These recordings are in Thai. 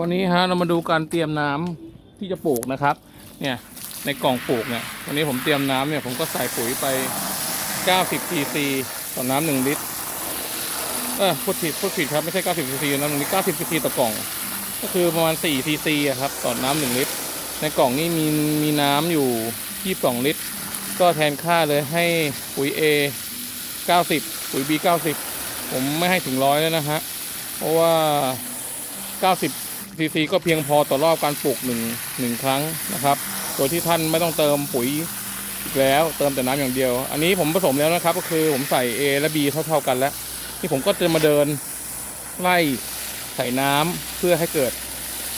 วันนี้ฮะเรามาดูการเตรียมน้ำที่จะปลูกนะครับ เนี่ยในกล่องปลูกเนี่ยวันนี้ผมเตรียมน้ำเนี่ยผมก็ใส่ปุ๋ยไป 90 cc ต่อน้ำหนึ่งลิตรเออพูดผิดพูดผิดครับไม่ใช่ 90 cc น้ำหนึ่งลิตร 90 cc ต่อกล่อง ก็คือประมาณ 4 cc อะครับต่อน้ำหนึ่งลิตร ในกล่องนี้มีมีน้ำอยู่ 22 ลิตร ก็แทนค่าเลยให้ปุ๋ย A 90 ปุ๋ย B 90 ผมไม่ให้ถึงร้อยแล้วนะฮะเพราะว่า 90 ซีซีก็เพียงพอต่อรอบการปลูกหนึ่งหนึ่งครั้งนะครับ โดยที่ท่านไม่ต้องเติมปุ๋ยอีกแล้วเติมแต่น้ำอย่างเดียว อันนี้ผมผสมแล้วนะครับ ก็คือผมใส่ A และ B เท่าๆกันแล้วนี่ผมก็จะมาเดินไล่ใส่น้ำเพื่อให้เกิด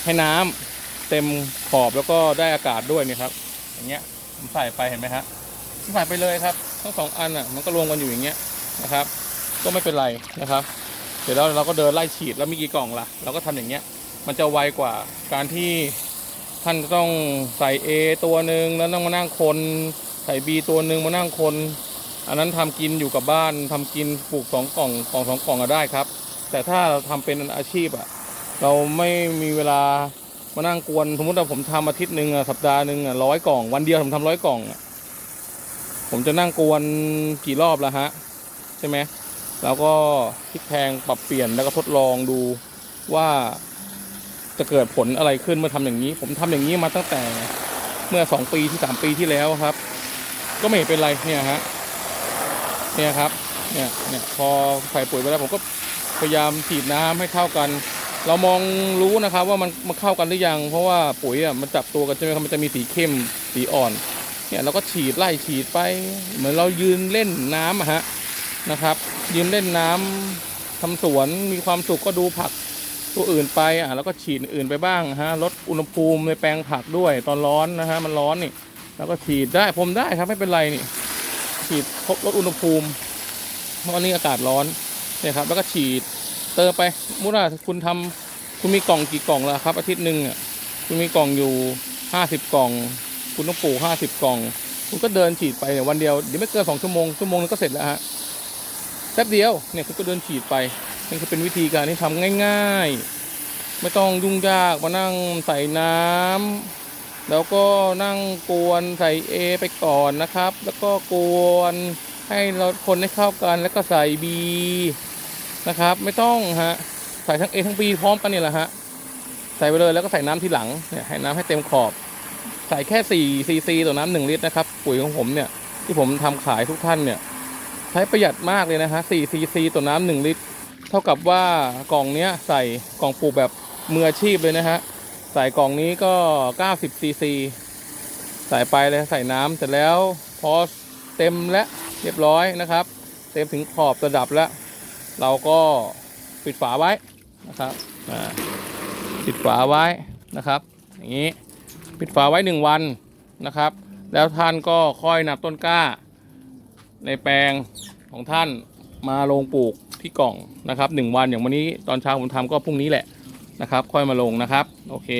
ให้น้ำเต็มขอบแล้วก็ได้อากาศด้วยนี่ครับ อย่างเงี้ยผมใส่ไปเห็นไหมฮะใส่ไปเลยครับ ทั้งสองอันอะมันก็รวมกันอยู่อย่างเงี้ยนะครับ ก็ไม่เป็นไรนะครับ เสร็จแล้วเราก็เดินไล่ฉีดแล้วมีกี่กล่องล่ะ เราก็ทำอย่างเงี้ย มันจะไวกว่าการที่ท่านต้องใส่ A ตัวหนึ่งแล้วต้องมานั่งคนใส่ B ตัวหนึ่งมานั่งคน อันนั้นทำกินอยู่กับบ้านทำกินปลูกสองกล่องกล่องสองกล่องก็ได้ครับ แต่ถ้าเราทำเป็นอาชีพอะเราไม่มีเวลามานั่งกวนสมมติว่าผมทำอาทิตย์หนึ่งสัปดาห์หนึ่งร้อยกล่อง วันเดียวผมทำร้อยกล่องผมจะนั่งกวนกี่รอบล้วฮะ ใช่ไหมเราก็พลิกแพงปรับเปลี่ยนแล้วก็ทดลองดูว่า จะเกิดผลอะไรขึ้นเมื่อทำอย่างนี้ ผมทำอย่างนี้มาตั้งแต่เมื่อสองปีที่สามปีที่แล้วครับ ก็ไม่เห็นเป็นไรเนี่ยฮะเนี่ยครับเนี่ยเนี่ยพอใส่ปุ๋ยไปแล้วผมก็พยายามฉีดน้ำให้เข้ากัน เรามองรู้นะครับว่ามันมันเข้ากันหรือยัง เพราะว่าปุ๋ยอะมันจับตัวกันใช่ไหมครับมันจะมีสีเข้มสีอ่อนเนี่ยเราก็ฉีดไล่ฉีดไป เหมือนเรายืนเล่นน้ำอะฮะนะครับ ยืนเล่นน้ำทำสวนมีความสุขก็ดูผัก ตัวอื่นไปอะแล้วก็ฉีดอื่นไปบ้างฮะลดอุณหภูมิในแปลงผักด้วยตอนร้อนนะฮะมันร้อนนี่แล้วก็ฉีดได้ผมได้ครับไม่เป็นไรนี่ฉีดครบลดอุณหภูมิเพราะวันนี้อากาศร้อนเนี่ยครับ แล้วก็ฉีดเติมไปมุติว่าคุณทำคุณมีกล่องกี่กล่องแล้วครับ อาทิตย์หนึ่งอะคุณมีกล่องอยู่ห้าสิบกล่อง คุณต้องปลูกห้าสิบกล่อง คุณก็เดินฉีดไปเนี่ยวันเดียวเดี๋ยวไม่เกินสองชั่วโมงชั่วโมงนึงก็เสร็จแล้วฮะแป๊บเดียวเนี่ยคุณก็เดินฉีดไป นี่คือเป็นวิธีการที่ทำง่าย ๆ ไม่ต้องยุ่งยากมานั่งใส่น้ำแล้วก็นั่งกวนใส่ A ไปก่อนนะครับ แล้วก็กวนให้เราคนให้เข้ากันแล้วก็ใส่ B นะครับ ไม่ต้องฮะใส่ทั้ง A ทั้ง B พร้อมกันนี่แหละฮะใส่ไปเลยแล้วก็ใส่น้ำทีหลังเนี่ยให้น้ำให้เต็มขอบ ใส่แค่4 cc ต่อน้ำหนึ่งลิตรนะครับ ปุ๋ยของผมเนี่ยที่ผมทำขายทุกท่านเนี่ย ใช้ประหยัดมากเลยนะฮะ4 cc ต่อน้ำหนึ่งลิตร เท่ากับว่ากล่องเนี้ยใส่กล่องปลูกแบบมืออาชีพเลยนะฮะ ใส่กล่องนี้ก็ 90 cc ใส่ไปเลยใส่น้ำเสร็จแล้วพอเต็มและเรียบร้อยนะครับ เต็มถึงขอบระดับแล้ว เราก็ปิดฝาไว้นะครับปิดฝาไว้นะครับ อย่างนี้ปิดฝาไว้หนึ่งวันนะครับ แล้วท่านก็ค่อยนำต้นกล้า ในแปลงของท่านมาลงปลูก ที่กล่องนะครับหนึ่งวันอย่างวันนี้ตอนเช้าผมทำก็พรุ่งนี้แหละนะครับ ค่อยมาลงนะครับ โอเค